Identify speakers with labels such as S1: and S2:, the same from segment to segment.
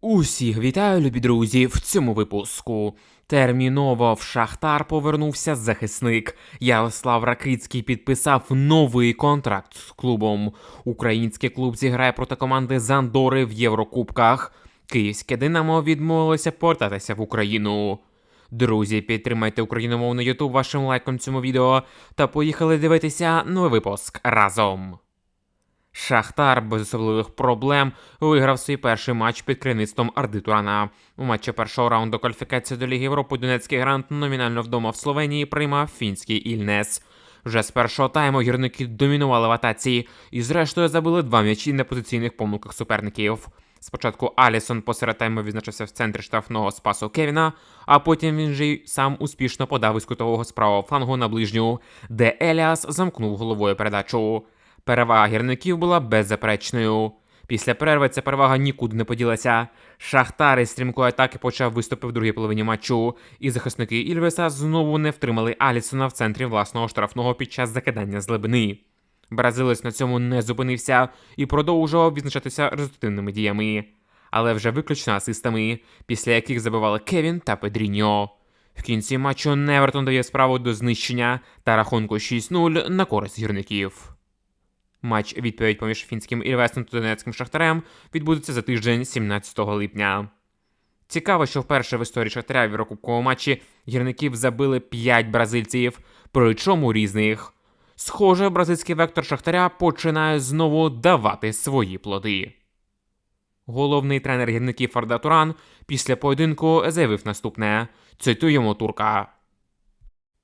S1: Усіх вітаю, любі друзі, в цьому випуску. Терміново в Шахтар повернувся захисник. Ярослав Ракицький підписав новий контракт з клубом. Український клуб зіграє проти команди Зандори в Єврокубках. Київське Динамо відмовилося повертатися в Україну. Друзі, підтримайте україномовний Ютуб вашим лайком цьому відео та поїхали дивитися новий випуск разом. Шахтар без особливих проблем виграв свій перший матч під керівництвом Арди Турана. У матчі першого раунду кваліфікації до Ліги Європи Донецький грант номінально вдома в Словенії приймав фінський Ільнес. Вже з першого тайму гірники домінували в атаці і, зрештою, забили два м'ячі на позиційних помилках суперників. Спочатку Алісон посеред тайму відзначився в центрі штрафного спасу Кевіна, а потім він же й сам успішно подав із кутового з правого флангу на ближню, де Еліас замкнув головою передачу. Перевага гірників була беззаперечною. Після перерви ця перевага нікуди не поділася. Шахтар із стрімкої атаки почав виступи в другій половині матчу, і захисники Ільвеса знову не втримали Алісона в центрі власного штрафного під час закидання з глибини. Бразилець на цьому не зупинився і продовжував відзначатися результативними діями, але вже виключно асистами, після яких забивали Кевін та Педріньо. В кінці матчу Невертон дає справу до знищення та рахунку 6-0 на користь гірників. Матч відповідь поміж фінським Ільвесом та Донецьким Шахтарем відбудеться за тиждень 17 липня. Цікаво, що вперше в історії Шахтаря в Єврокубковому матчі гірників забили 5 бразильців, причому різних. Схоже, бразильський вектор Шахтаря починає знову давати свої плоди. Головний тренер гірників Фарда Туран після поєдинку заявив наступне: цитуємо турка.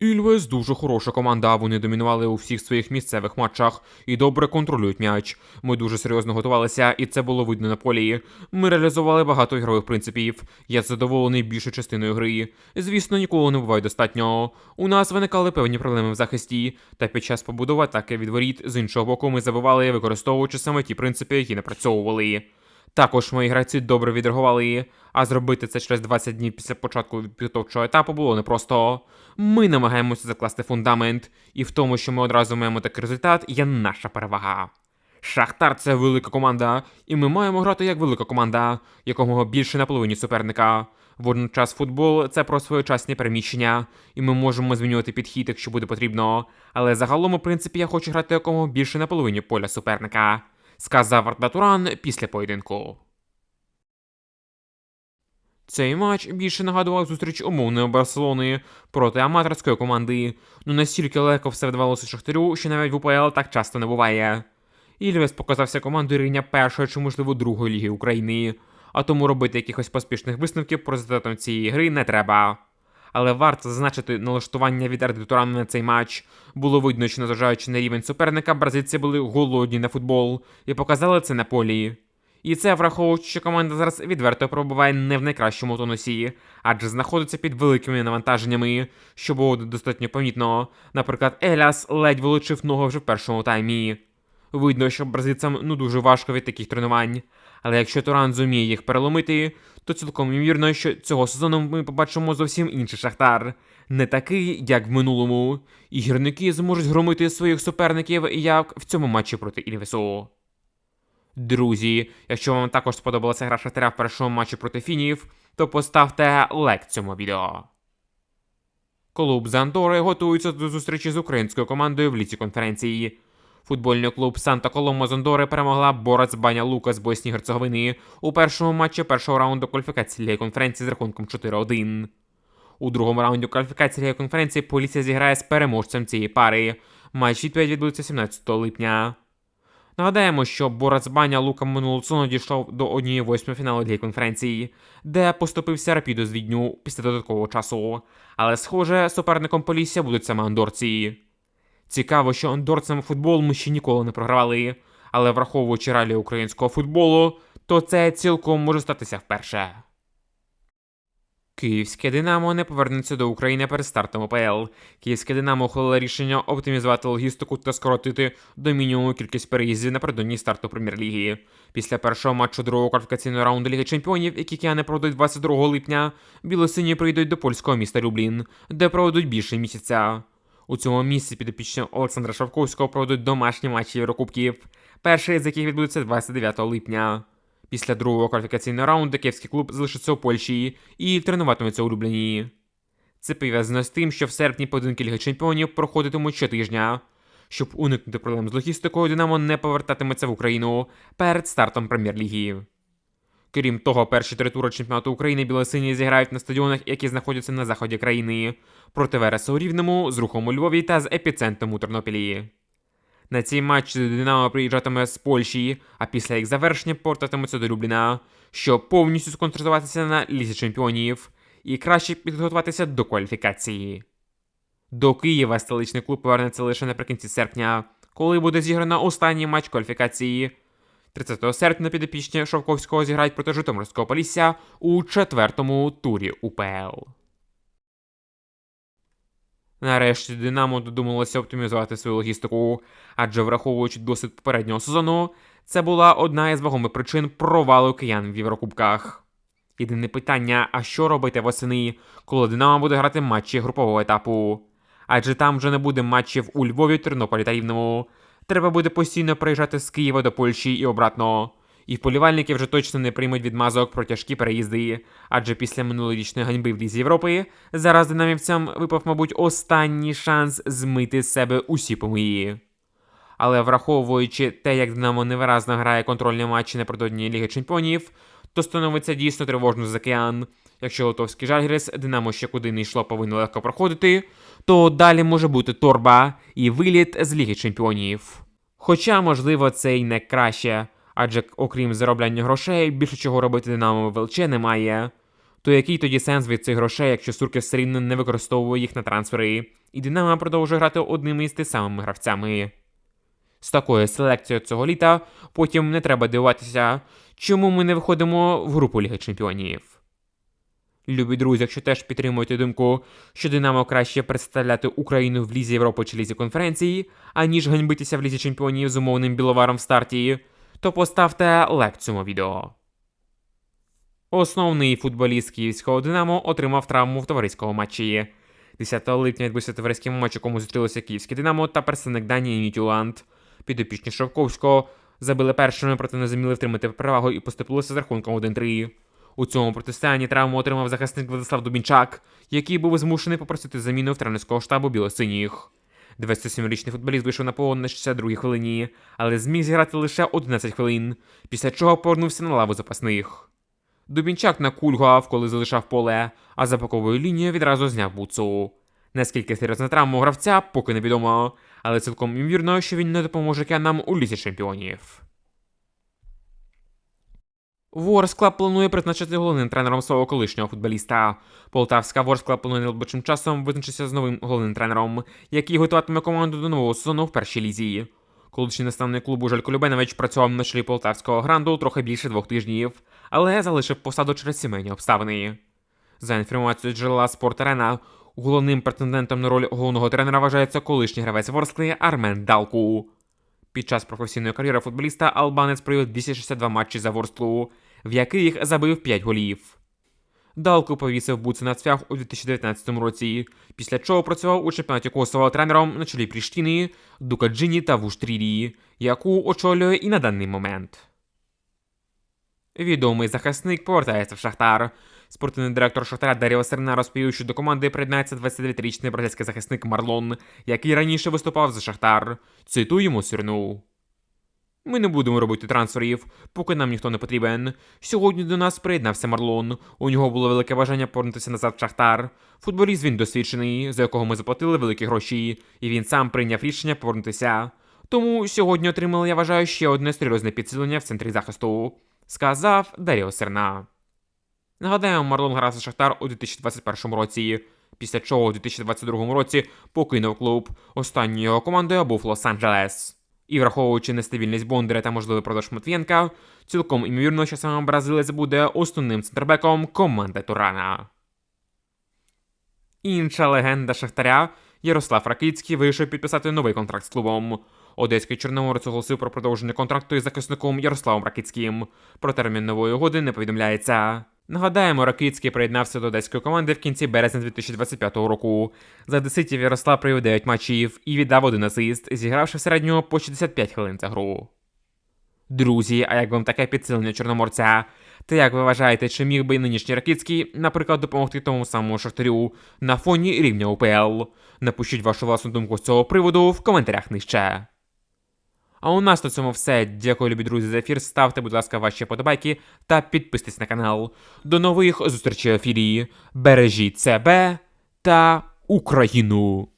S1: Ільвес дуже хороша команда. Вони домінували у всіх своїх місцевих матчах і добре контролюють м'яч. Ми дуже серйозно готувалися, і це було видно на полі. Ми реалізували багато ігрових принципів. Я задоволений більшою частиною гри. Звісно, ніколи не буває достатньо. У нас виникали певні проблеми в захисті, та під час побудови атаки від воріт з іншого боку ми забивали, використовуючи саме ті принципи, які напрацьовували. Також мої гравці добре відреагували, а зробити це через 20 днів після початку підготовчого етапу було непросто. Ми намагаємося закласти фундамент, і в тому, що ми одразу маємо такий результат, є наша перевага. Шахтар це велика команда, і ми маємо грати як велика команда, якомога більше на половині суперника. Водночас футбол це про своєчасні переміщення, і ми можемо змінювати підхід, якщо буде потрібно. Але загалом, у принципі, я хочу грати якомога більше на половині поля суперника сказав Арда Туран після поєдинку. Цей матч більше нагадував зустріч умовної Барселони проти аматорської команди. Ну настільки легко все вдавалося Шахтарю, що навіть в УПЛ так часто не буває. Ільвес показався командою рівня першої чи, можливо, другої ліги України, а тому робити якихось поспішних висновків про результатом цієї гри не треба. Але варто зазначити налаштування від ардитурами на цей матч. Було видно, що незважаючи на рівень суперника, бразильці були голодні на футбол і показали це на полі. І це враховуючи, що команда зараз відверто пробуває не в найкращому тонусі, адже знаходиться під великими навантаженнями, що було достатньо помітно. Наприклад, Еляс ледь вилучив ногу вже в першому таймі. Видно, що бразильцям ну дуже важко від таких тренувань. Але якщо Туран зуміє їх переломити, то цілком ймовірно, що цього сезону ми побачимо зовсім інший шахтар, не такий, як в минулому, і гірники зможуть громити своїх суперників, як в цьому матчі проти Ільвесу. Друзі, якщо вам також сподобалася гра Шахтаря в першому матчі проти Фінів, то поставте лайк цьому відео. Клуб Зандори готується до зустрічі з українською командою в ліці конференції. Футбольний клуб Санта Коломо Зондори перемогла Борац Баня Лука з Боснії Герцеговини у першому матчі першого раунду кваліфікації Ліги конференції з рахунком 4-1. У другому раунді кваліфікації Ліги конференції поліція зіграє з переможцем цієї пари. Матч відповідь відбудеться 17 липня. Нагадаємо, що Борац Баня Лука минулого сезону дійшов до однієї восьмої фіналу Ліги конференції, де поступився Рапіду з Відню після додаткового часу. Але, схоже, суперником Полісся будуть саме андорці. Цікаво, що андорцям футбол ми ще ніколи не програвали, але враховуючи реалії українського футболу, то це цілком може статися вперше. Київське Динамо не повернеться до України перед стартом ОПЛ. Київське Динамо ухвалило рішення оптимізувати логістику та скоротити до мінімуму кількість переїздів напередодні старту прем'єр-ліги. Після першого матчу другого кваліфікаційного раунду Ліги Чемпіонів, які кияни проведуть 22 липня, білосині прийдуть до польського міста Люблін, де проведуть більше місяця. У цьому місці підопічні Олександра Шавковського проведуть домашні матчі Єврокубків, перший з яких відбудеться 29 липня. Після другого кваліфікаційного раунду київський клуб залишиться у Польщі і тренуватиметься у Любліні. Це пов'язано з тим, що в серпні поєдинки Ліги Чемпіонів проходитимуть щотижня. Щоб уникнути проблем з логістикою, Динамо не повертатиметься в Україну перед стартом прем'єр-ліги. Крім того, перші три тури чемпіонату України білосині зіграють на стадіонах, які знаходяться на заході країни, проти Вереса у Рівному, з рухом у Львові та з епіцентром у Тернопілі. На цій матчі Динамо приїжджатиме з Польщі, а після їх завершення повертатиметься до Любліна, щоб повністю сконцентруватися на лізі чемпіонів і краще підготуватися до кваліфікації. До Києва столичний клуб повернеться лише наприкінці серпня, коли буде зіграно останній матч кваліфікації. 30 серпня підопічні Шовковського зіграють проти Житомирського Полісся у четвертому турі УПЛ. Нарешті Динамо додумалося оптимізувати свою логістику, адже враховуючи досвід попереднього сезону, це була одна із вагомих причин провалу киян в Єврокубках. Єдине питання: а що робити восени, коли Динамо буде грати матчі групового етапу? Адже там вже не буде матчів у Львові, Тернополі та Рівному. Треба буде постійно приїжджати з Києва до Польщі і обратно. І вболівальники вже точно не приймуть відмазок про тяжкі переїзди, адже після минулорічної ганьби в Лізі Європи зараз динамівцям випав, мабуть, останній шанс змити з себе усі помиї. Але враховуючи те, як Динамо невиразно грає контрольні матчі напередодні Ліги Чемпіонів, то становиться дійсно тривожно за океан. Якщо Лотовський Жальгірис Динамо ще куди не йшло повинно легко проходити, то далі може бути торба і виліт з Ліги Чемпіонів. Хоча, можливо, це й не краще, адже окрім заробляння грошей, більше чого робити Динамо в ЛЧ немає. То який тоді сенс від цих грошей, якщо Суркіс все рівно не використовує їх на трансфери, і Динамо продовжує грати одними із тих самими гравцями? З такою селекцією цього літа потім не треба дивуватися, чому ми не виходимо в групу Ліги Чемпіонів. Любі друзі, якщо теж підтримуєте думку, що Динамо краще представляти Україну в Лізі Європи чи Лізі конференції, аніж ганьбитися в Лізі Чемпіонів з умовним біловаром в старті, то поставте лайк цьому відео. Основний футболіст київського Динамо отримав травму в товариському матчі. 10 липня відбувся товариський матч, якому зустрілося київське Динамо та представник Данії Мітюланд. Підопічні Шовковського забили першими, проте не зуміли втримати перевагу і поступилися з рахунком 1-3. У цьому протистоянні травму отримав захисник Владислав Дубінчак, який був змушений попросити заміну в тренерського штабу білосиніх. 27-річний футболіст вийшов на полон на 62-й хвилині, але зміг зіграти лише 11 хвилин, після чого повернувся на лаву запасних. Дубінчак накульгав, коли залишав поле, а за боковою лінією відразу зняв буцу. Наскільки серйозна травма у гравця, поки невідомо, але цілком імовірно, що він не допоможе кянам у лізі чемпіонів. Ворскла планує призначити головним тренером свого колишнього футболіста. Полтавська Ворскла планує найближчим часом визначитися з новим головним тренером, який готуватиме команду до нового сезону в першій лізі. Колишній наставник клубу Жалько Любенович працював на чолі полтавського гранду трохи більше двох тижнів, але залишив посаду через сімейні обставини. За інформацією джерела Спорт Арена, головним претендентом на роль головного тренера вважається колишній гравець Ворскли Армен Далку. Під час професійної кар'єри футболіста Албанець провів 262 матчі за Ворсклу, в яких забив 5 голів. Далку повісив буци на цвях у 2019 році, після чого працював у чемпіонаті Косово тренером на чолі Пріштіни, Дукаджині та Вуштрірії, яку очолює і на даний момент. Відомий захисник повертається в Шахтар. Спортивний директор Шахтаря Даріо Серна розповів, що до команди приєднається 29-річний бразильський захисник Марлон, який раніше виступав за Шахтар. Цитуємо Сірну. Ми не будемо робити трансферів, поки нам ніхто не потрібен. Сьогодні до нас приєднався Марлон. У нього було велике бажання повернутися назад в Шахтар. Футболіст він досвідчений, за якого ми заплатили великі гроші, і він сам прийняв рішення повернутися. Тому сьогодні отримали, я вважаю, ще одне серйозне підсилення в центрі захисту, сказав Даріо Серна. Нагадаємо, Марлон грав за Шахтар у 2021 році, після чого у 2022 році покинув клуб. Останньою його командою був Лос-Анджелес. І враховуючи нестабільність Бондаря та можливий продаж Матвієнка, цілком імовірно, що саме бразилець буде основним центрбеком команди Турана. Інша легенда Шахтаря Ярослав Ракицький вирішив підписати новий контракт з клубом. Одеський Чорноморець оголосив про продовження контракту із захисником Ярославом Ракицьким. Про термін нової угоди не повідомляється. Нагадаємо, Ракицький приєднався до одеської команди в кінці березня 2025 року. За десятів Ярослав провів 9 матчів і віддав один асист, зігравши в середньому по 65 хвилин за гру. Друзі, а як вам таке підсилення Чорноморця? Та як ви вважаєте, чи міг би нинішній Ракицький, наприклад, допомогти тому самому Шахтарю на фоні рівня УПЛ? Напишіть вашу власну думку з цього приводу в коментарях нижче. А у нас на цьому все. Дякую, любі друзі, за ефір. Ставте, будь ласка, ваші подобайки та підписуйтесь на канал. До нових зустрічей в ефірі. Бережіть себе та Україну!